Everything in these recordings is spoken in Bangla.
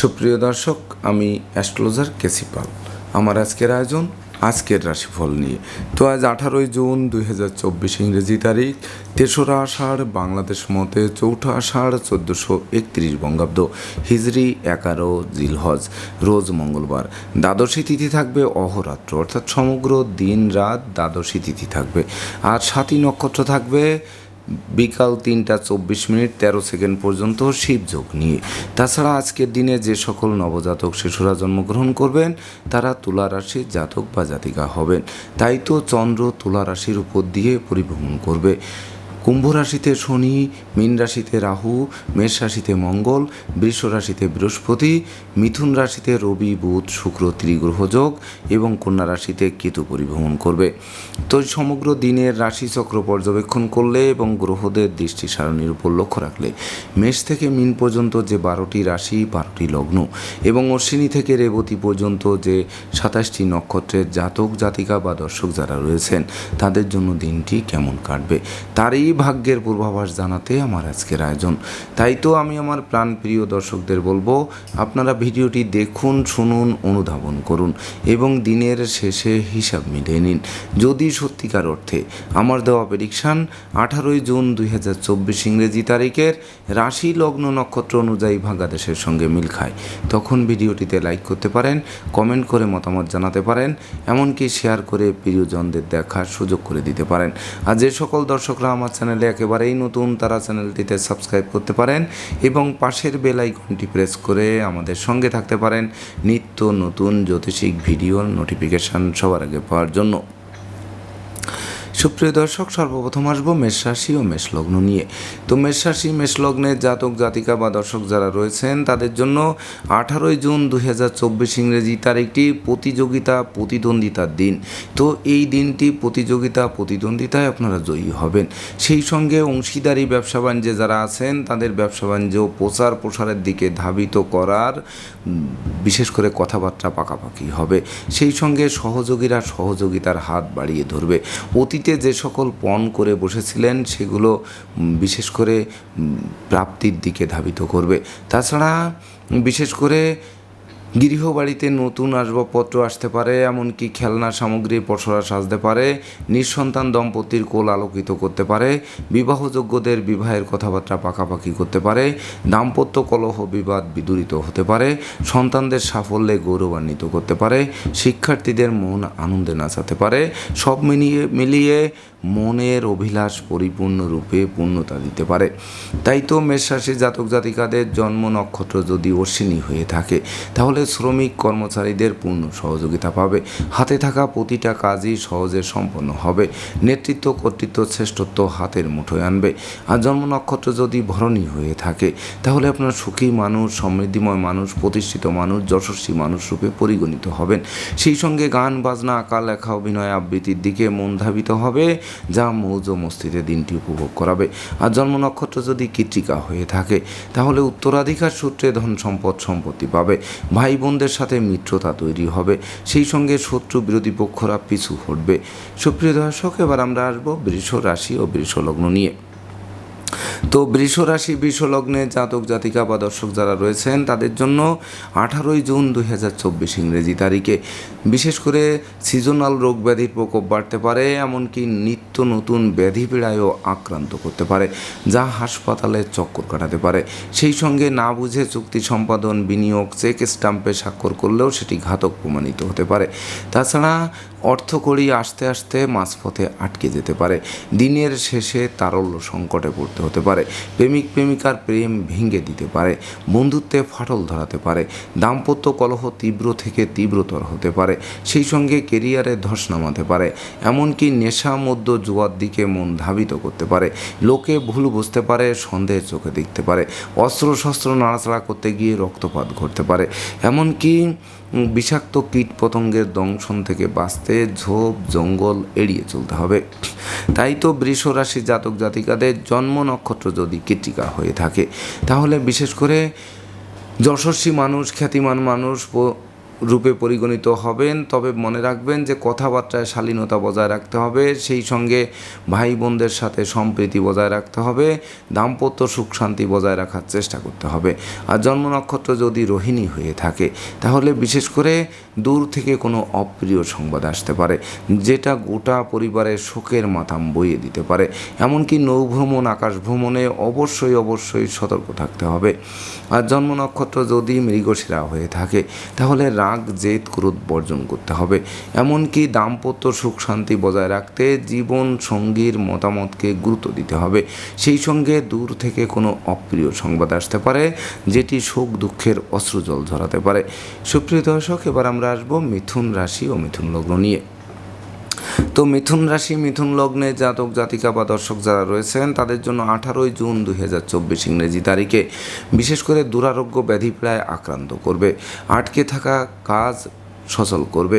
সুপ্রিয় দর্শক, আমি অ্যাস্ট্রোলজার কেসিপাল আমার আজকের আয়োজন আজকের রাশিফল নিয়ে। তো আজ আঠারোই জুন দুই হাজার চব্বিশ ইংরেজি তারিখ, তেসরা আষাঢ়, বাংলাদেশ মতে চৌঠা আষাঢ়, চোদ্দোশো একত্রিশ বঙ্গাব্দ, হিজরি এগারো, জিলহজ, রোজ মঙ্গলবার। দ্বাদশী তিথি থাকবে অহরাত্র, অর্থাৎ সমগ্র দিন রাত দ্বাদশী তিথি থাকবে। আর সাতই নক্ষত্র থাকবে বিকাল তিনটা চব্বিশ মিনিট তেরো সেকেন্ড পর্যন্ত শিবযোগ নিয়ে। তাছাড়া আজকের দিনে যে সকল নবজাতক শিশুরা জন্মগ্রহণ করবেন, তারা তুলা রাশির জাতক বা জাতিকা হবেন। তাই তো চন্দ্র তুলা রাশির উপর দিয়ে পরিভ্রমণ করবে। কুম্ভ রাশিতে শনি, মীন রাশিতে রাহু, মেষ রাশিতে মঙ্গল, বৃষ রাশিতে বৃহস্পতি, মিথুন রাশিতে রবি, বুধ, শুক্র ত্রিগ্রহযোগ এবং কন্যা রাশিতে কেতু পরিভ্রমণ করবে। তো সমগ্র দিনের রাশিচক্র পর্যবেক্ষণ করলে এবং গ্রহদের দৃষ্টি সারণীর উপর লক্ষ্য রাখলে মেষ থেকে মিন পর্যন্ত যে বারোটি রাশি, বারোটি লগ্ন এবং অশ্বিনী থেকে রেবতী পর্যন্ত যে সাতাশটি নক্ষত্রের জাতক, জাতিকা বা দর্শক যারা রয়েছেন, তাদের জন্য দিনটি কেমন কাটবে? তারই ভাগ্যের পূর্বাভাস জানাতে আমার আজকের আয়োজন। তাই তো আমি আমার প্রাণপ্রিয় দর্শকদের বলব, আপনারা ভিডিওটি দেখুন, শুনুন, অনুধাবন করুন এবং দিনের শেষে হিসাব মিলিয়ে নিন। যদি সত্যিকার অর্থে আমার দেওয়া প্রেডিকশান আঠারোই জুন দুই হাজার চব্বিশ ইংরেজি তারিখের রাশি লগ্ন নক্ষত্র অনুযায়ী ভাগাদেশের সঙ্গে মিল খায়, তখন ভিডিওটিতে লাইক করতে পারেন কমেন্ট করে মতামত জানাতে পারেন, এমনকি শেয়ার করে প্রিয়জনদের দেখার সুযোগ করে দিতে পারেন। আর যে সকল দর্শকরা আমার চ্যানেলে একেবারেই নতুন, তারা চ্যানেলটিতে সাবস্ক্রাইব করতে পারেন এবং পাশের বেল আইকনটি প্রেস করে আমাদের সঙ্গে থাকতে পারেন নিত্য নতুন জ্যোতিষিক ভিডিওর নোটিফিকেশান সবার আগে পাওয়ার জন্য। সুপ্রিয় দর্শক, সর্বপ্রথম আসব মেষ রাশি ও মেষ লগ্ন নিয়ে। তো মেষ রাশি, মেষ লগ্নের জাতক, জাতিকা বা দর্শক যারা রয়েছেন, তাদের জন্য আঠারোই জুন দুই হাজার চব্বিশ ইংরেজি তারিখটি প্রতিযোগিতা, প্রতিদ্বন্দ্বিতার দিন। তো এই দিনটি প্রতিযোগিতা, প্রতিদ্বন্দ্বিতায় আপনারা জয়ী হবেন। সেই সঙ্গে অংশীদারি, ব্যবসা বাণিজ্যে যারা আছেন, তাদের ব্যবসা বাণিজ্য প্রচার প্রসারের দিকে ধাবিত করার বিশেষ করে কথাবার্তা পাকাপাকি হবে। সেই সঙ্গে সহযোগীরা সহযোগিতার হাত বাড়িয়ে ধরবে। অতীতে যে সকল পণ করে বসেছিলেন, সেগুলো বিশেষ করে প্রাপ্তির দিকে ধাবিত করবে। তাছাড়া বিশেষ করে গৃহবাড়িতে নতুন আসবাবপত্র আসতে পারে, এমনকি খেলনা সামগ্রীর পসরা সাজতে পারে, নিঃসন্তান দম্পতির কোল আলোকিত করতে পারে, বিবাহযোগ্যদের বিবাহের কথাবার্তা পাকাপাকি করতে পারে, দাম্পত্য কলহ, বিবাদ বিদূরিত হতে পারে, সন্তানদের সাফল্যে গৌরবান্বিত করতে পারে, শিক্ষার্থীদের মন আনন্দে নাচাতে পারে, সব মিলিয়ে মিলিয়ে মনের অভিলাষ পরিপূর্ণরূপে পূর্ণতা দিতে পারে। তাই তো মেষরাশি জাতক জাতিকাদের জন্ম নক্ষত্র যদি অশ্বিনী হয়ে থাকে, তাহলে শ্রমিক কর্মচারীদের পূর্ণ সহযোগিতা পাবে। হাতে থাকা প্রতিটা কাজই সহজে সম্পন্ন হবে। নেতৃত্ব, কর্তৃত্ব, শ্রেষ্ঠত্ব হাতের মুঠোয় আনবে। আর জন্ম নক্ষত্র যদি ভরণী হয়ে থাকে, তাহলে আপনার সুখী মানুষ, সমৃদ্ধিময় মানুষ, প্রতিষ্ঠিত মানুষ, যশস্বী মানুষ রূপে পরিগণিত হবেন। সেই সঙ্গে গান, বাজনা, আঁকা, লেখা, অভিনয়, আবৃত্তির দিকে মন ধাবিত হবে। যা মৌজ মস্তিতে দিনটি উপভোগ করাবে। আর জন্ম নক্ষত্র যদি কৃত্রিকা হয়ে থাকে, তাহলে উত্তরাধিকার সূত্রে ধন সম্পদ সম্পত্তি পাবে। ভাই বোনদের সাথে মিত্রতা তৈরি হবে। সেই সঙ্গে শত্রু বিরোধী পক্ষরা পিছু হটবে। সুপ্রিয় দর্শক, এবার আমরা আসব বৃষ রাশি ও বৃষ লগ্ন নিয়ে। তো বৃষ রাশি লগ্নে জাতক, জাতিকা বা দর্শক যারা রয়েছেন, তাদের জন্য আঠারোই জুন দুই হাজার চব্বিশ ইংরেজি তারিখে। বিশেষ করে সিজনাল রোগ ব্যাধির প্রকোপ বাড়তে পারে, এমনকি নিত্য নতুন ব্যাধি পীড়ায়ও আক্রান্ত করতে পারে, যা হাসপাতালে চক্কর কাটাতে পারে। সেই সঙ্গে না বুঝে চুক্তি সম্পাদন, বিনিয়োগ, চেক স্টাম্পে স্বাক্ষর করলেও সেটি ঘাতক প্রমাণিত হতে পারে। তাছাড়া অর্থকড়ি আসতে আসতে মাঝপথে আটকে যেতে পারে। দিনের শেষে তারল্য সংকটে পড়তে হতে পারে। প্রেমিক, প্রেমিকার প্রেম ভেঙে দিতে পারে। বন্ধুত্বে ফাটল ধরাতে পারে। দাম্পত্য কলহ তীব্র থেকে তীব্রতর হতে পারে। সেই সঙ্গে কেরিয়ারে ধস নামাতে পারে। এমনকি নেশা মধ্য জুয়ার দিকে মন ধাবিত করতে পারে। লোকে ভুল বুঝতে পারে, সন্দেহের চোখে দেখতে পারে। অস্ত্র শস্ত্র নাড়াচাড়া করতে গিয়ে রক্তপাত ঘটতে পারে। এমনকি বিষাক্ত কীট পতঙ্গের দংশন থেকে বাঁচতে ঝোপ, জঙ্গল এড়িয়ে চলতে হবে। তাই তো বৃষরাশি জাতক জাতিকাদের জন্ম নক্ষত্র যদি কীটিকা হয়ে থাকে, তাহলে বিশেষ করে যশস্বী মানুষ, খ্যাতিমান মানুষ রূপে পরিগণিত হবেন, তবে মনে রাখবেন যে কথাবার্তায় শালীনতা বজায় রাখতে হবে, সেই সঙ্গে ভাই বোনদের সাথে সম্প্রীতি বজায় রাখতে হবে, দাম্পত্য সুখ শান্তি বজায় রাখার চেষ্টা করতে হবে। আর জন্ম নক্ষত্র যদি রোহিণী হয়ে থাকে, তাহলে বিশেষ করে দূর থেকে কোনো অপ্রিয় সংবাদ আসতে পারে, যেটা গোটা পরিবারের শোকের মাথাম বইয়ে দিতে পারে। এমনকি নৌভ্রমণ আকাশ ভ্রমণে অবশ্যই অবশ্যই সতর্ক থাকতে হবে। আর জন্ম নক্ষত্র যদি মৃগশিরা হয়ে থাকে, তাহলে রাগ, জেদ, ক্রোধ বর্জন করতে হবে। এমনকি দাম্পত্য সুখ শান্তি বজায় রাখতে জীবন সঙ্গীর মতামতকে গুরুত্ব দিতে হবে। সেই সঙ্গে দূর থেকে কোনো অপ্রিয় সংবাদ আসতে পারে, যেটি শোক দুঃখের অশ্রুজল ঝরাতে পারে। সুপ্রিয় দর্শক, এবার আমরা আসব মিথুন রাশি ও মিথুন লগ্ন নিয়ে। তো মিথুন রাশি, মিথুন লগ্নে জাতক, জাতিকা বা দর্শক যারা রয়েছেন, তাদের জন্য আঠারোই জুন দুই হাজার চব্বিশ ইংরেজি তারিখে বিশেষ করে দুরারোগ্য ব্যাধি প্রায় আক্রান্ত করবে। আটকে থাকা কাজ সচল করবে।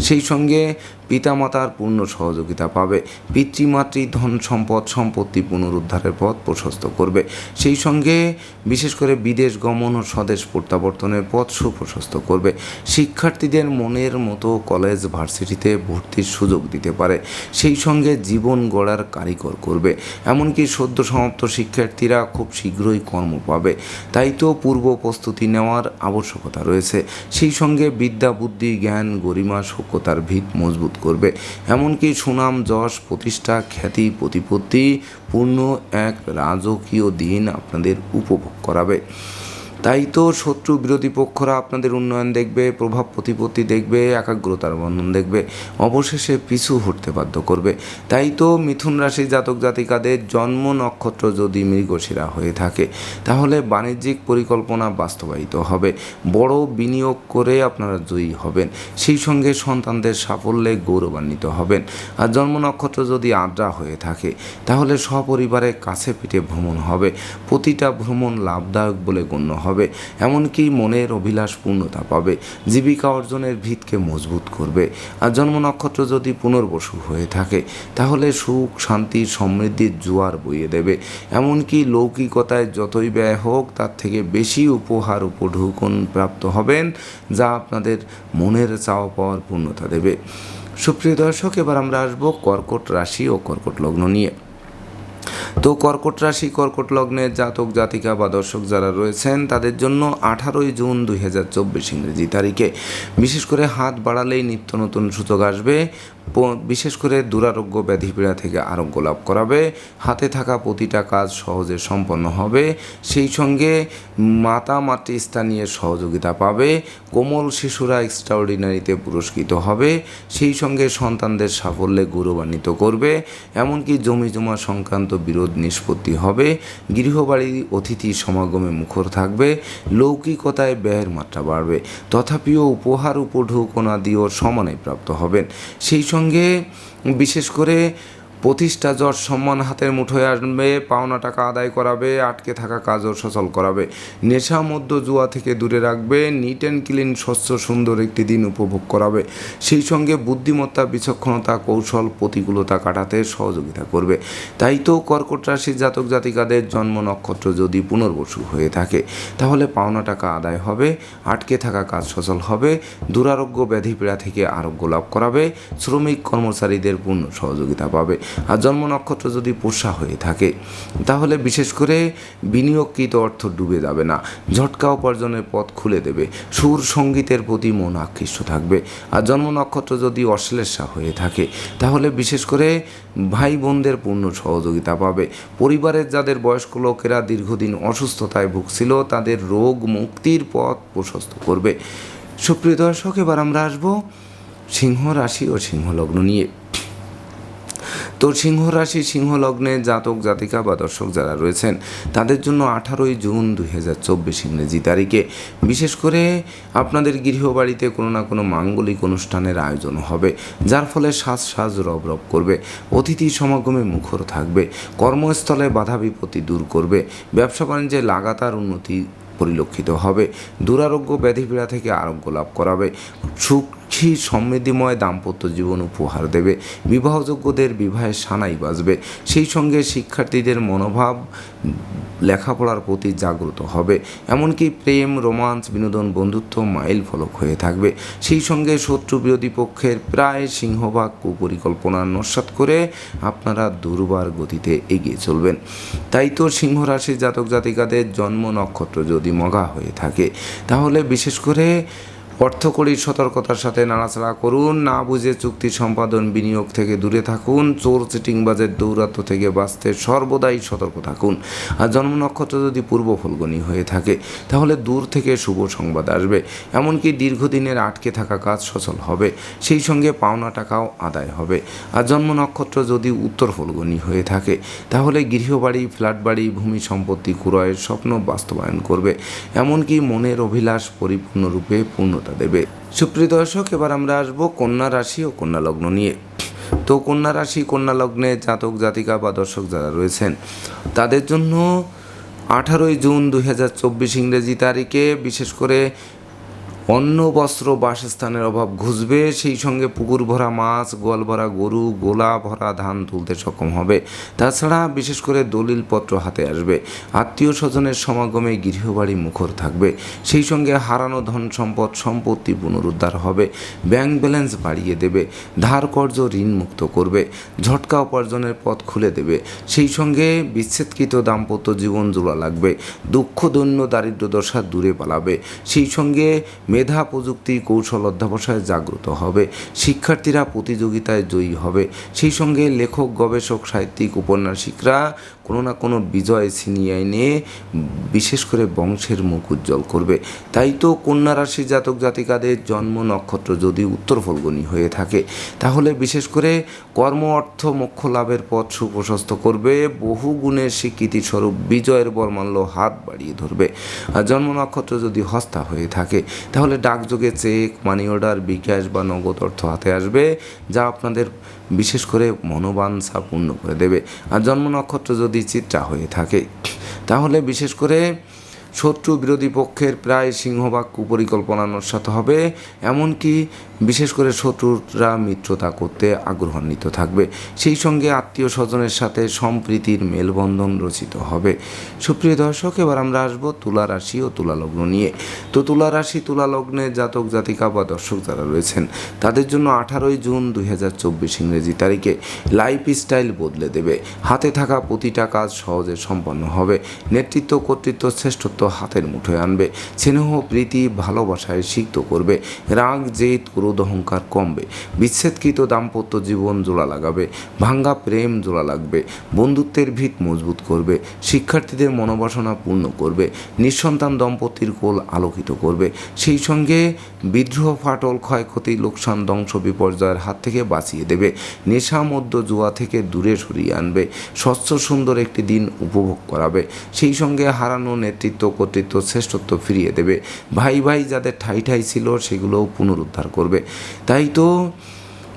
সেই সঙ্গে পিতামাতার পূর্ণ সহযোগিতা পাবে। পিতৃমাতৃ ধন সম্পদ সম্পত্তি পুনরুদ্ধারের পথ প্রশস্ত করবে। সেই সঙ্গে বিশেষ করে বিদেশ গমন ও স্বদেশ প্রত্যাবর্তনের পথ সুপ্রশস্ত করবে। শিক্ষার্থীদের মনের মতো কলেজ, ভার্সিটিতে ভর্তির সুযোগ দিতে পারে। সেই সঙ্গে জীবন গড়ার কারিগর করবে। এমনকি সদ্য সমাপ্ত শিক্ষার্থীরা খুব শীঘ্রই কর্ম পাবে। তাই তো পূর্ব প্রস্তুতি নেওয়ার আবশ্যকতা রয়েছে। সেই সঙ্গে বিদ্যা, বুদ্ধি, জ্ঞান, গরিমা, সভ্যতার ভিত মজবুত করবে। এমনকি সুনাম যশ প্রতিষ্ঠা খ্যাতি প্রতিপত্তি পূর্ণ এক রাজকীয় দিন আপনাদের উপভোগ করাবে। তাই তো শত্রু বিরোধী পক্ষরা আপনাদের উন্নয়ন দেখবে, প্রভাব প্রতিপত্তি দেখবে, একাগ্রতার বন্ধন দেখবে, অবশেষে পিছু হটতে বাধ্য করবে। তাই তো মিথুন রাশি জাতক জাতিকাদের জন্ম নক্ষত্র যদি মৃগশিরা হয়ে থাকে, তাহলে বাণিজ্যিক পরিকল্পনা বাস্তবায়িত হবে। বড় বিনিয়োগ করে আপনারা জয়ী হবেন। সেই সঙ্গে সন্তানদের সাফল্যে গৌরবান্বিত হবেন। আর জন্ম নক্ষত্র যদি আদ্রা হয়ে থাকে, তাহলে সপরিবারে কাছে পিঠে ভ্রমণ হবে। প্রতিটা ভ্রমণ লাভদায়ক বলে গণ্য হবে। এমনকি মনের অভিলাষ পূর্ণতা পাবে, জীবিকা অর্জনের ভিতকে মজবুত করবে। আর জন্ম নক্ষত্র যদি পুনর্বসু হয়ে থাকে, তাহলে সুখ, শান্তি সমৃদ্ধির জোয়ার বইয়ে দেবে। এমনকি লৌকিকতায় যতই ব্যয় হোক, তার থেকে বেশি উপহার উপঢৌকন প্রাপ্ত হবেন, যা আপনাদের মনের চাওয়া পাওয়ার পূর্ণতা দেবে। সুপ্রিয় দর্শক, এবার আমরা আসব কর্কট রাশি ও কর্কট লগ্ন নিয়ে। তো কর্কট রাশি, কর্কট লগ্নের জাতক, জাতিকা বা দর্শক যারা রয়েছেন, তাদের জন্য আঠারোই জুন দুই হাজার চব্বিশ ইংরেজি তারিখে। বিশেষ করে হাত বাড়ালেই নিত্য নতুন সূচক আসবে। বিশেষ করে দুরারোগ্য ব্যাধিপীড়া থেকে আরোগ্য লাভ করাবে। হাতে থাকা প্রতিটা কাজ সহজে সম্পন্ন হবে। সেই সঙ্গে মাতা মাতৃস্থানীয় সহযোগিতা পাবে। কোমল শিশুরা এক্সট্রাঅর্ডিনারিতে পুরস্কৃত হবে। সেই সঙ্গে সন্তানদের সাফল্যে গৌরবান্বিত করবে। এমনকি জমি জমা সংক্রান্ত বিরোধ নিষ্পত্তি হবে। গৃহবাড়ি অতিথি সমাগমে মুখর থাকবে। লৌকিকতায় ব্যয়ের মাত্রা বাড়বে। তথাপিও উপহার উপঢৌকনাদিও সমানে প্রাপ্ত হবেন। সেই সঙ্গে বিশেষ করে প্রতিষ্ঠা যশ সম্মান হাতের মুঠোয় আসবে পাওনা টাকা আদায় করাবে, আটকে থাকা কাজও সচল করাবে। নেশা মধ্য জুয়া থেকে দূরে রাখবে, নিট অ্যান্ড ক্লিন স্বচ্ছ সুন্দর একটি দিন উপভোগ করাবে। সেই সঙ্গে বুদ্ধিমত্তা, বিচক্ষণতা, কৌশল, প্রতিকূলতা কাটাতে সহযোগিতা করবে। তাই তো কর্কট রাশির জাতক জাতিকাদের জন্ম নক্ষত্র যদি পুনর্বসু হয়ে থাকে, তাহলে পাওনা টাকা আদায় হবে, আটকে থাকা কাজ সচল হবে, দুরারোগ্য ব্যাধিপীড়া থেকে আরোগ্য লাভ করাবে, শ্রমিক কর্মচারীদের পূর্ণ সহযোগিতা পাবে। জন্ম নক্ষত্র যদি পোষা হয়ে থাকে, তাহলে বিশেষ করে বিনিয়োগকৃত অর্থ ডুবে যাবে না। ঝটকা উপার্জনের পথ খুলে দেবে। সুর সঙ্গীতের প্রতি মন আকৃষ্ট থাকবে। আর জন্ম নক্ষত্র যদি অশ্লেষা হয়ে থাকে, তাহলে বিশেষ করে ভাই বোনদের পূর্ণ সহযোগিতা পাবে। পরিবারের যাদের বয়স্ক লোকেরা দীর্ঘদিন অসুস্থতায় ভুগছিল, তাদের রোগ মুক্তির পথ প্রশস্ত করবে। সুপ্রিয় দর্শক, এবার আমরা আসব সিংহ রাশি ও সিংহ লগ্ন নিয়ে। তো সিংহ রাশি সিংহ লগ্নে জাতক, জাতিকা বা দর্শক যারা রয়েছেন, তাদের জন্য আঠারোই জুন দুই হাজার চব্বিশ ইংরেজি তারিখে। বিশেষ করে আপনাদের গৃহবাড়িতে কোনো না কোনো মাঙ্গলিক অনুষ্ঠানের আয়োজন হবে, যার ফলে সাজ সাজ রব রব করবে, অতিথি সমাগমে মুখর থাকবে, কর্মস্থলে বাধা বিপত্তি দূর করবে, ব্যবসা বাণিজ্যে লাগাতার উন্নতি পরিলক্ষিত হবে, দুরারোগ্য ব্যাধিপীড়া থেকে আরোগ্য লাভ করাবে, সুখ সুখী সমৃদ্ধিময় দাম্পত্য জীবন উপহার দেবে। বিবাহযোগ্যদের বিবাহের সানাই বাজবে। সেই সঙ্গে শিক্ষার্থীদের মনোভাব লেখাপড়ার প্রতি জাগ্রত হবে। এমনকি প্রেম, রোমান্স, বিনোদন, বন্ধুত্ব মাইল ফলক হয়ে থাকবে। সেই সঙ্গে শত্রু বিরোধী পক্ষের প্রায় সিংহভাগ কুপরিকল্পনা নস্বাত করে আপনারা দুর্বার গতিতে এগিয়ে চলবেন। তাই তো সিংহ রাশির জাতক জাতিকাদের জন্ম নক্ষত্র যদি মগা হয়ে থাকে, তাহলে বিশেষ করে অর্থকরীর সতর্কতার সাথে নাড়াচাড়া করুন, না বুঝে চুক্তি সম্পাদন বিনিয়োগ থেকে দূরে থাকুন, চোর চিটিংবাজের দৌরাত্ম থেকে বাঁচতে সর্বদাই সতর্ক থাকুন। আর জন্ম নক্ষত্র যদি পূর্ব ফলগনি হয়ে থাকে, তাহলে দূর থেকে শুভ সংবাদ আসবে। এমনকি দীর্ঘদিনের আটকে থাকা কাজ সচল হবে, সেই সঙ্গে পাওনা টাকাও আদায় হবে। আর জন্ম নক্ষত্র যদি উত্তর ফলগনি হয়ে থাকে, তাহলে গৃহবাড়ি ফ্ল্যাট বাড়ি ভূমি সম্পত্তি ক্রয়ের স্বপ্ন বাস্তবায়ন করবে। এমনকি মনের অভিলাষ পরিপূর্ণরূপে পূর্ণতা দেবে। সুপ্রিয় দর্শক, এবার আমরা আসব কন্যা রাশি ও কন্যা লগ্ন নিয়ে। তো কন্যা রাশি, কন্যা লগ্নে জাতক, জাতিকা বা দর্শক যারা রয়েছেন, তাদের জন্য আঠারোই জুন দুই হাজার চব্বিশ ইংরেজি তারিখে বিশেষ করে অন্ন, বস্ত্র, বাসস্থানের অভাব ঘুষবে, সেই সঙ্গে পুকুর ভরা মাছ, গোয়াল ভরা গরু, গোলা ভরা ধান তুলতে সক্ষম হবে। তাছাড়া বিশেষ করে দলিলপত্র হাতে আসবে। আত্মীয় স্বজনের সমাগমে গৃহবাড়ি মুখর থাকবে। সেই সঙ্গে হারানো ধন সম্পদ সম্পত্তি পুনরুদ্ধার হবে। ব্যাংক ব্যালেন্স বাড়িয়ে দেবে। ধার কর্য ঋণ মুক্ত করবে। ঝটকা উপার্জনের পথ খুলে দেবে। সেই সঙ্গে বিচ্ছেদকৃত দাম্পত্য জীবন জোড়া লাগবে। দুঃখ, দৈন্য, দারিদ্র দশা দূরে পালাবে। সেই সঙ্গে মেধা, প্রযুক্তি, কৌশল অধ্যাবসায় জাগ্রত হবে। শিক্ষার্থীরা প্রতিযোগিতায় জয়ী হবে। সেই সঙ্গে লেখক, গবেষক, সাহিত্যিক, উপন্যাসিকরা কোনো না কোনো বিজয় ছিনিয়ে এনে বিশেষ করে বংশের মুখ উজ্জ্বল করবে। তাই তো কন্যা রাশি জাতক জাতিকাদের জন্ম নক্ষত্র যদি উত্তর ফলগুনি হয়ে থাকে, তাহলে বিশেষ করে কর্ম, অর্থ, মোক্ষ লাভের পথ সুপ্রশস্ত করবে। বহু গুণের স্বীকৃতি স্বরূপ বিজয়ের বরমাল্য হাত বাড়িয়ে ধরবে। আর জন্ম নক্ষত্র যদি হস্তা হয়ে থাকে, তাহলে ডাকযোগে চেক মানি অর্ডার বিকাশ বা নগদ অর্থ হাতে আসবে, যা আপনাদের বিশেষ করে মনোবাঞ্ছা পূর্ণ করে দেবে। আর জন্ম নক্ষত্র যদি চিত্রা হয়ে থাকে। তাহলে বিশেষ করে শত্রু বিরোধী পক্ষের প্রায় সিংহভাগ কুপরিকল্পনা নস্যাত হবে। এমনকি বিশেষ করে শত্রুরা মিত্রতা করতে আগ্রহান্বিত থাকবে। সেই সঙ্গে আত্মীয় স্বজনের সাথে সম্প্রীতির মেলবন্ধন রচিত হবে। সুপ্রিয় দর্শক, এবার আমরা আসব তুলা রাশি ও তুলা লগ্ন নিয়ে। তো তুলা রাশি, তুলা লগ্নে জাতক, জাতিকা বা দর্শক যারা রয়েছেন, তাদের জন্য আঠারোই জুন দুই হাজার চব্বিশ ইংরেজি তারিখে লাইফ স্টাইল বদলে দেবে। হাতে থাকা প্রতিটা কাজ সহজে সম্পন্ন হবে। নেতৃত্ব, কর্তৃত্ব, শ্রেষ্ঠত্ব হাতের মুঠোয় আনবে। স্নেহ, প্রীতি, ভালোবাসায় সিক্ত করবে। রাগ, জেদ অহংকার কমবে। বিচ্ছেদকৃত দাম্পত্য জীবন জোড়া লাগাবে। ভাঙ্গা প্রেম জোড়া লাগবে। বন্ধুত্বের ভিত মজবুত করবে। শিক্ষার্থীদের মনোবাসনা পূর্ণ করবে। নিঃসন্তান দম্পতির কোল আলোকিত করবে। সেই সঙ্গে বিদ্রোহ, ফাটল, ক্ষয়ক্ষতি, লোকসান, ধ্বংস, বিপর্যয়ের হাত থেকে বাঁচিয়ে দেবে। নেশা মধ্য জুয়া থেকে দূরে সরিয়ে আনবে। স্বচ্ছ, সুন্দর একটি দিন উপভোগ করাবে। সেই সঙ্গে হারানো নেতৃত্ব, কর্তৃত্ব, শ্রেষ্ঠত্ব ফিরিয়ে দেবে। ভাই ভাই যাদের ঠাই ঠাই ছিল, সেগুলোও পুনরুদ্ধার করবে। তাই তো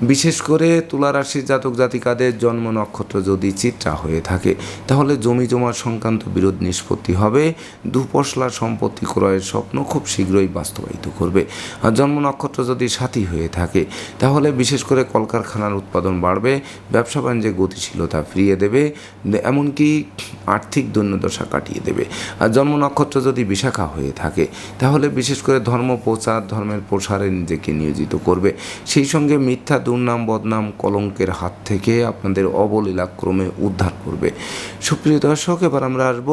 বিশেষ করে তুলা রাশির জাতক জাতিকাদের জন্ম নক্ষত্র যদি চিত্রা হয়ে থাকে, তাহলে জমি জমা সংক্রান্ত বিরোধ নিষ্পত্তি হবে। দুপশলা সম্পত্তি ক্রয়ের স্বপ্ন খুব শীঘ্রই বাস্তবায়িত করবে। আর জন্ম নক্ষত্র যদি সাথী হয়ে থাকে, তাহলে বিশেষ করে কলকারখানার উৎপাদন বাড়বে, ব্যবসা বাণিজ্যে গতিশীলতা ফিরিয়ে দেবে, এমনকি আর্থিক দৈন্যদশা কাটিয়ে দেবে। আর জন্ম নক্ষত্র যদি বিশাখা হয়ে থাকে, তাহলে বিশেষ করে ধর্ম প্রচার, ধর্মের প্রসারে নিজেকে নিয়োজিত করবে। সেই সঙ্গে মিথ্যা দুর্নাম বদনাম কলঙ্কের হাত থেকে আপনাদের অবলীলাক্রমে উদ্ধার করবে। সুপ্রিয় দর্শক এবার আমরা আসব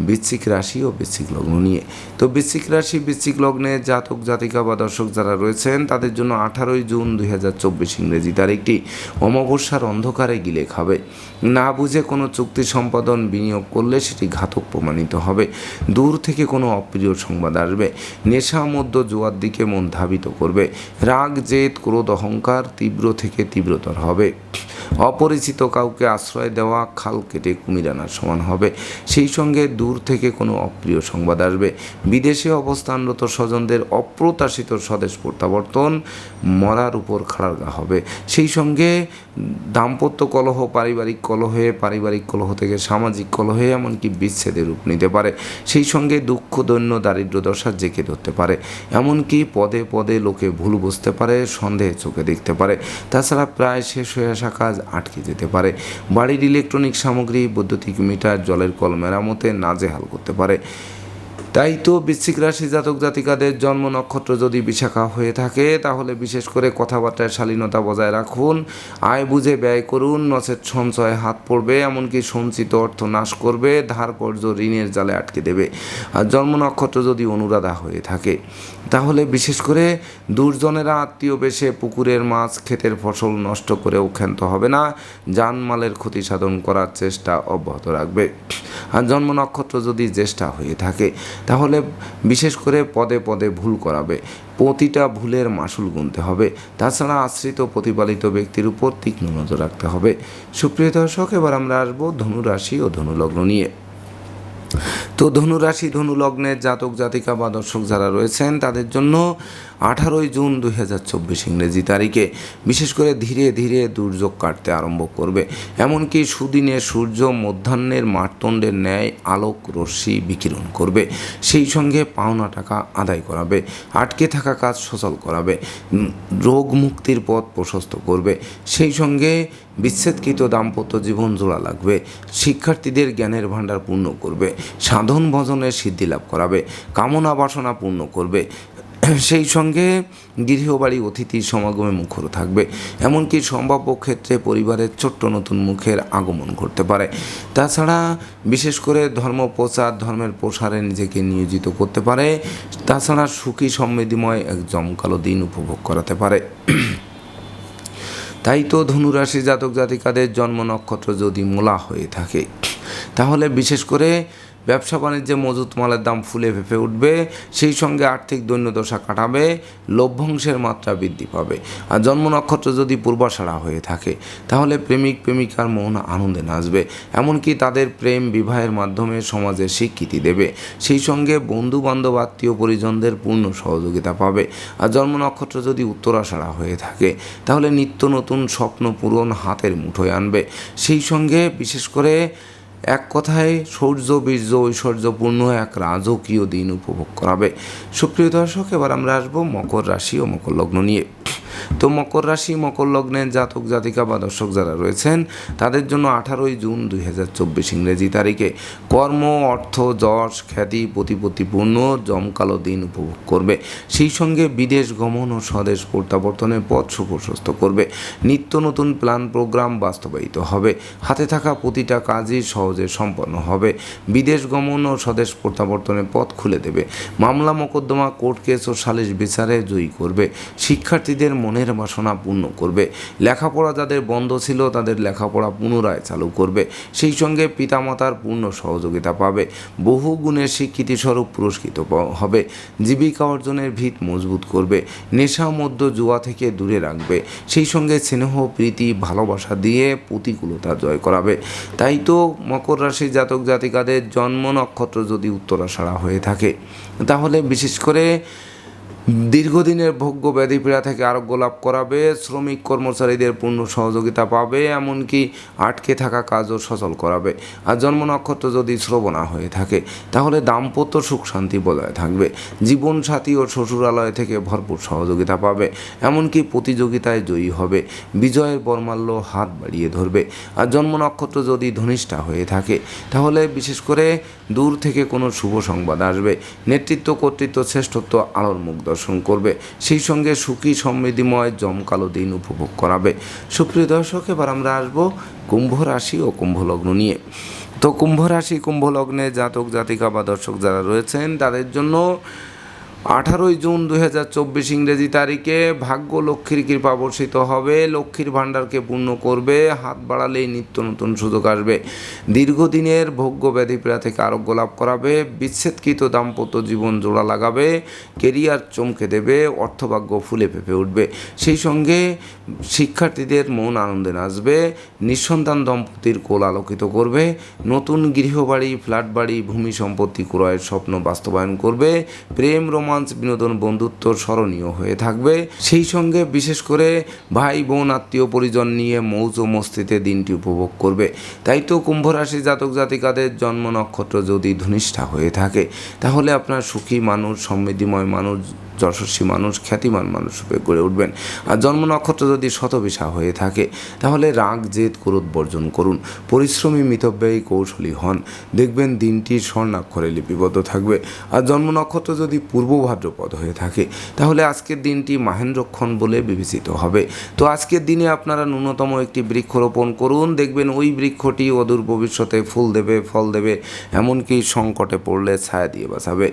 বৃশ্চিক রাশি ও বৃশ্চিক লগ্ন নিয়ে। তো বৃশ্চিক রাশি, বৃশ্চিক লগ্নে জাতক, জাতিকা বা দর্শক যারা রয়েছেন, তাদের জন্য আঠারোই জুন দুই হাজার চব্বিশ ইংরেজি তারিখটি অমাবস্যার অন্ধকারে গিলে খাবে। না বুঝে কোনো চুক্তি সম্পাদন বিনিয়োগ করলে সেটি ঘাতক প্রমাণিত হবে। দূর থেকে কোনো অপ্রিয় সংবাদ আসবে। নেশা মধ্য জোয়ার দিকে মন ধাবিত করবে। রাগ, জেদ, ক্রোধ, অহংকার তীব্র থেকে তীব্রতর হবে। অপরিচিত কাউকে আশ্রয় দেওয়া, খাল কেটে কুমির আনার সমান হবে। সেই সঙ্গে দূর থেকে কোনো অপ্রিয় সংবাদ আসবে। বিদেশে অবস্থানরত স্বজনদের অপ্রত্যাশিত স্বদেশ প্রত্যাবর্তন মরার উপর খাড়ারগা হবে। সেই সঙ্গে দাম্পত্য কলহ, পারিবারিক কলহে, পারিবারিক কলহ থেকে সামাজিক কলহে এমনকি বিচ্ছেদের রূপ নিতে পারে। সেই সঙ্গে দুঃখ, দৈন্য, দারিদ্র, দশা জেঁকে ধরতে পারে। এমনকি পদে পদে লোকে ভুল বুঝতে পারে, সন্দেহে চোখে দেখতে পারে। তাছাড়া প্রায় শেষ হয়ে আসা কাজ আটকে যেতে পারে। বাড়ির ইলেকট্রনিক সামগ্রী, বৈদ্যুতিক মিটার, জলের কল মেরামতে নাজেহাল করতে পারে। তাই তো বৃশ্চিক রাশি জাতক জাতিকাদের জন্ম নক্ষত্র যদি বিশাখা হয়ে থাকে, তাহলে বিশেষ করে কথাবার্তায় শালীনতা বজায় রাখুন, আয় বুঝে ব্যয় করুন নচেত সঞ্চয় হাত পড়বে, এমনকি সঞ্চিত অর্থ নাশ করবে, ধার কর্য ঋণের জালে আটকে দেবে। আর জন্ম নক্ষত্র যদি অনুরাধা হয়ে থাকে, তাহলে বিশেষ করে দুর্জনেরা আত্মীয় বেশে পুকুরের মাছ, ক্ষেতের ফসল নষ্ট করেও ক্ষান্ত হবে না জানমালের ক্ষতি সাধন করার চেষ্টা অব্যাহত রাখবে। আর জন্ম নক্ষত্র যদি জ্যেষ্ঠা হয়ে থাকে তাহলে বিশেষ করে পদে পদে ভুল করাবে। প্রতিটা ভুলের মাসুল গুনতে হবে। তাছাড়া আশ্রিত প্রতিপালিত ব্যক্তির উপর তীক্ষ্ণ নজর রাখতে হবে। সুপ্রিয় দর্শক, এবার আমরা আসব ধনুরাশি ও ধনুলগ্ন নিয়ে। তো ধনুরাশি ধনু লগ্নের জাতক, জাতিকা বা দর্শক যারা রয়েছেন, তাদের জন্য আঠারোই জুন দুই হাজার চব্বিশ ইংরেজি তারিখে বিশেষ করে ধীরে ধীরে দুর্যোগ কাটতে আরম্ভ করবে। এমনকি সুদিনে সূর্য মধ্যাহ্নের মারতণ্ডের ন্যায় আলোক রশ্মি বিকিরণ করবে। সেই সঙ্গে পাওনা টাকা আদায় করাবে, আটকে থাকা কাজ সচল করাবে রোগ মুক্তির পথ প্রশস্ত করবে। সেই সঙ্গে বিচ্ছেদকৃত দাম্পত্য জীবন জোড়া লাগবে, শিক্ষার্থীদের জ্ঞানের ভাণ্ডার পূর্ণ করবে, সাধন ভজনের সিদ্ধি লাভ করাবে, কামনা বাসনা পূর্ণ করবে, সেই সঙ্গে গৃহবাড়ি অতিথির সমাগমে মুখর থাকবে। এমনকি সম্ভাব্য ক্ষেত্রে পরিবারের ছোট্ট নতুন মুখের আগমন ঘটতে পারে। তাছাড়া বিশেষ করে ধর্ম প্রচার, ধর্মের প্রসারে নিজেকে নিয়োজিত করতে পারে। তাছাড়া সুখী সমৃদ্ধিময় এক জমকালো দিন উপভোগ করাতে পারে। তাই তো ধনুরাশি জাতক জাতিকাদের জন্ম নক্ষত্র যদি মূলা হয়ে থাকে। তাহলে বিশেষ করে ব্যবসা বাণিজ্যে মজুত মালের দাম ফুলে ফেঁপে উঠবে, সেই সঙ্গে আর্থিক দৈন্যদশা কাটাবে, লভ্যাংশের মাত্রা বৃদ্ধি পাবে। আর জন্ম নক্ষত্র যদি পূর্বাশাড়া হয়ে থাকে, তাহলে প্রেমিক প্রেমিকার মন আনন্দে নাচবে। এমনকি তাদের প্রেম বিবাহের মাধ্যমে সমাজে স্বীকৃতি দেবে। সেই সঙ্গে বন্ধু বান্ধব আত্মীয় পরিজনদের পূর্ণ সহযোগিতা পাবে। আর জন্ম নক্ষত্র যদি উত্তরাষাড়া হয়ে থাকে, তাহলে নিত্য নতুন স্বপ্ন পূরণ হাতের মুঠোয় আনবে। সেই সঙ্গে বিশেষ করে এক কথায় শৌর্য বীর্য ঐশ্বর্যপূর্ণ এক রাজকীয় দিন উপভোগ করাবে। সুপ্রিয় দর্শক, এবার আমরা আসব মকর রাশি ও মকর লগ্ন নিয়ে। তো মকর রাশি, মকর লগ্নের জাতক, জাতিকা বা দর্শক যারা রয়েছেন, তাদের জন্য আঠারোই জুন দুই হাজার চব্বিশ ইংরেজি তারিখে কর্ম, অর্থ, যশ, খ্যাতি, প্রতিপত্তিপূর্ণ, জমকালো দিন উপভোগ করবে। সেই সঙ্গে বিদেশ গমন ও স্বদেশ প্রত্যাবর্তনের পথ সুপ্রশস্ত করবে। নিত্য নতুন প্ল্যান প্রোগ্রাম বাস্তবায়িত হবে। হাতে থাকা প্রতিটা কাজই সহজে সম্পন্ন হবে। বিদেশ গমন ও স্বদেশ প্রত্যাবর্তনের পথ খুলে দেবে। মামলা, মোকদ্দমা, কোর্ট কেস ও সালিশ বিচারে জয়ী করবে। শিক্ষার্থীদের মনের বাসনা পূর্ণ করবে। লেখাপড়া যাদের বন্ধ ছিল, তাদের লেখাপড়া পুনরায় চালু করবে। সেই সঙ্গে পিতামাতার পূর্ণ সহযোগিতা পাবে। বহু গুণের স্বীকৃতিস্বরূপ পুরস্কৃত হবে। জীবিকা অর্জনের ভিত মজবুত করবে। নেশা মধ্য জুয়া থেকে দূরে রাখবে। সেই সঙ্গে স্নেহ, প্রীতি, ভালোবাসা দিয়ে প্রতিকূলতা জয় করাবে। তাই তো মকর রাশির জাতক জাতিকাদের জন্ম নক্ষত্র যদি উত্তরাষাড়া হয়ে থাকে, তাহলে বিশেষ করে দীর্ঘদিনের ভোগ্য ব্যাধি পীড়া থেকে আরোগ্য লাভ করাবে, শ্রমিক কর্মচারীদের পূর্ণ সহযোগিতা পাবে, এমনকি আটকে থাকা কাজও সচল করাবে। আর জন্ম নক্ষত্র যদি শ্রবণা হয়ে থাকে, তাহলে দাম্পত্য সুখ শান্তি বজায় থাকবে। জীবনসাথী ও শ্বশুরালয় থেকে ভরপুর সহযোগিতা পাবে, এমনকি প্রতিযোগিতায় জয়ী হবে। বিজয়ের বর্মাল্য হাত বাড়িয়ে ধরবে। আর জন্ম নক্ষত্র যদি ধনিষ্ঠা হয়ে থাকে, তাহলে বিশেষ করে দূর থেকে কোনো শুভ সংবাদ আসবে। নেতৃত্ব কর্তৃত্ব শ্রেষ্ঠত্ব আলোর মুখ দর্শন করবে। সেই সঙ্গে সুখী সমৃদ্ধিময় জমকালো দিন উপভোগ করাবে। সুপ্রিয় দর্শক, এবার আমরা আসব কুম্ভ রাশি ও কুম্ভলগ্ন নিয়ে। তো কুম্ভ রাশি, কুম্ভ লগ্নে জাতক, জাতিকা বা দর্শক যারা রয়েছেন, তাদের জন্য আঠারোই জুন দুই হাজার চব্বিশ ইংরেজি তারিখে ভাগ্য লক্ষ্মীর কৃপা বর্ষিত হবে। লক্ষ্মীর ভাণ্ডারকে পূর্ণ করবে। হাত বাড়ালেই নিত্য নতুন সুযোগ আসবে। দীর্ঘদিনের ভোগ্য ব্যাধি পীড়া থেকে আরোগ্য লাভ করাবে। বিচ্ছেদকৃত দাম্পত্য জীবন জোড়া লাগাবে। কেরিয়ার চমকে দেবে। অর্থভাগ্য ফুলে ফেপে উঠবে। সেই সঙ্গে শিক্ষার্থীদের মন আনন্দে নাচবে। নিঃসন্তান দম্পতির কোল আলোকিত করবে। নতুন গৃহবাড়ি ফ্ল্যাট বাড়ি ভূমি সম্পত্তি ক্রয়ের স্বপ্ন বাস্তবায়ন করবে। প্রেম রোমান্স বিনোদন বন্ধুত্ব স্মরণীয় হয়ে থাকবে। সেই সঙ্গে বিশেষ করে ভাই, বোন, আত্মীয় পরিজন নিয়ে মৌজ ও মস্তিতে দিনটি উপভোগ করবে। তাই তো কুম্ভরাশি জাতক জাতিকাদের জন্ম নক্ষত্র যদি ধনিষ্ঠা হয়ে থাকে, তাহলে আপনার সুখী মানুষ, সমৃদ্ধিময় মানুষ যশস্বী মানুষ, খ্যাতিমান মানুষ রূপে গড়ে উঠবেন। আর জন্ম নক্ষত্র যদি শতবিশা হয়ে থাকে, তাহলে রাগ, জেদ, ক্রোধ বর্জন করুন। পরিশ্রমী মিতব্যয়ী কৌশলী হন। দেখবেন দিনটি স্বর্ণাক্ষরে লিপিবদ্ধ থাকবে। আর জন্ম নক্ষত্র যদি পূর্ব ভাদ্রপদ হয়ে থাকে, তাহলে আজকের দিনটি মাহেন্দ্রক্ষণ বলে বিবেচিত হবে। তো আজকের দিনে আপনারা ন্যূনতম একটি বৃক্ষরোপণ করুন। দেখবেন ওই বৃক্ষটি অদূর ভবিষ্যতে ফুল দেবে, ফল দেবে, এমনকি সংকটে পড়লে ছায়া দিয়ে বাঁচাবে।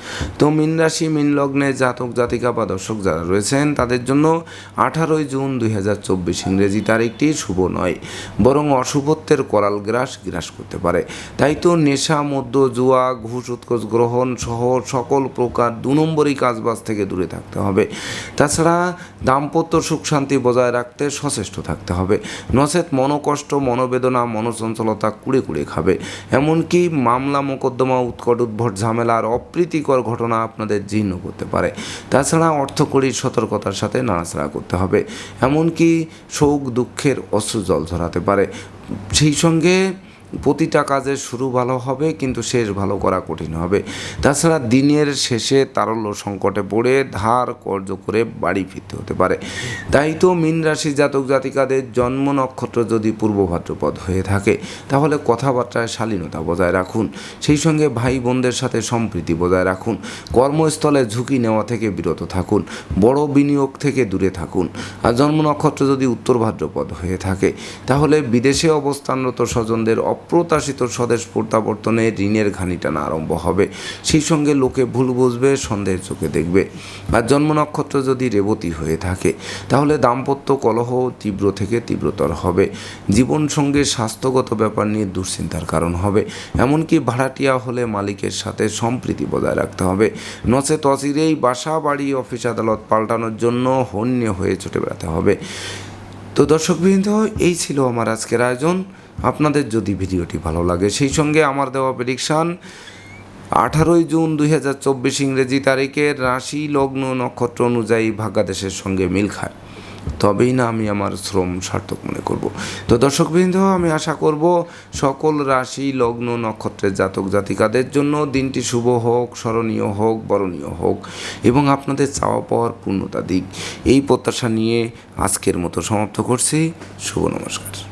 তো মীন রাশি, মীন লগ্নে জাতক, জাতিকা বা দর্শক যারা রয়েছেন, তাদের জন্য আঠারোই জুন দুই হাজার চব্বিশ ইংরেজি তারিখটি শুভ নয়, বরং অশুভত্বের করাল গ্রাস গ্রাস করতে পারে। তাই তো নেশা, মদ্য, জুয়া, ঘুষ, উৎকোচ গ্রহণ সহ সকল প্রকার দু নম্বরই কাজবাজ থেকে দূরে থাকতে হবে। তাছাড়া দাম্পত্য সুখ শান্তি বজায় রাখতে সচেষ্ট থাকতে হবে। নচেত মনোকষ্ট, মনোবেদনা, মনোচঞ্চলতা কুড়ে কুড়ে খাবে। এমনকি মামলা, মোকদ্দমা, উৎকট উদ্ভট ঝামেলার অপ্রীতিকর ঘটনা আপনাদের জীর্ণ করতে পারে। তাছাড়া অর্থকরীর সতর্কতার সাথে নাড়াচাড়া করতে হবে। এমনকি শোক, দুঃখের অশ্রু জল ধরাতে পারে। সেই সঙ্গে প্রতিটা কাজের শুরু ভালো হবে, কিন্তু শেষ ভালো করা কঠিন হবে। তাছাড়া দিনের শেষে তারল্য সংকটে পড়ে ধার কর্য করে বাড়ি ফিরতে হতে পারে। তাই তো মীন রাশি জাতক জাতিকাদের জন্ম নক্ষত্র যদি পূর্ব ভাদ্রপদ হয়ে থাকে, তাহলে কথাবার্তায় শালীনতা বজায় রাখুন। সেই সঙ্গে ভাই বোনদের সাথে সম্প্রীতি বজায় রাখুন। কর্মস্থলে ঝুঁকি নেওয়া থেকে বিরত থাকুন। বড় বিনিয়োগ থেকে দূরে থাকুন। আর জন্ম নক্ষত্র যদি উত্তর ভাদ্রপদ হয়ে থাকে, তাহলে বিদেশে অবস্থানরত স্বজনদের অপ্রত্যাশিত স্বদেশ প্রত্যাবর্তনে ঋণের ঘানি টানা আরম্ভ হবে। সেই সঙ্গে লোকে ভুল বুঝবে, সন্দেহের চোখে দেখবে। আর জন্ম নক্ষত্র যদি রেবতী হয়ে থাকে, তাহলে দাম্পত্য কলহ তীব্র থেকে তীব্রতর হবে। জীবন সঙ্গে স্বাস্থ্যগত ব্যাপার নিয়ে দুশ্চিন্তার কারণ হবে। এমনকি ভাড়াটিয়া হলে মালিকের সাথে সম্প্রীতি বজায় রাখতে হবে। নচেত অচিরেই বাসা, বাড়ি, অফিস, আদালত পাল্টানোর জন্য হন্য হয়ে ছুটে বেড়াতে হবে। তো দর্শকবৃন্দ, এই ছিল আমার আজকের আয়োজন। আপনাদের যদি ভিডিওটি ভালো লাগে, সেই সঙ্গে আমার দেওয়া প্রেডিকশান আঠারোই জুন দুই হাজার চব্বিশ ইংরেজি তারিখের রাশি, লগ্ন, নক্ষত্র অনুযায়ী ভাগ্যাদেশের সঙ্গে মিল খায়। তবেই না আমি আমার শ্রম সার্থক মনে করব। তো দর্শকবৃন্দ, আমি আশা করব সকল রাশি, লগ্ন নক্ষত্রের জাতক জাতিকাদের জন্য দিনটি শুভ হোক, স্মরণীয় হোক, বরণীয় হোক এবং আপনাদের চাওয়া পাওয়ার পূর্ণতা দিক। এই প্রত্যাশা নিয়ে আজকের মতো সমাপ্ত করছি। শুভ নমস্কার।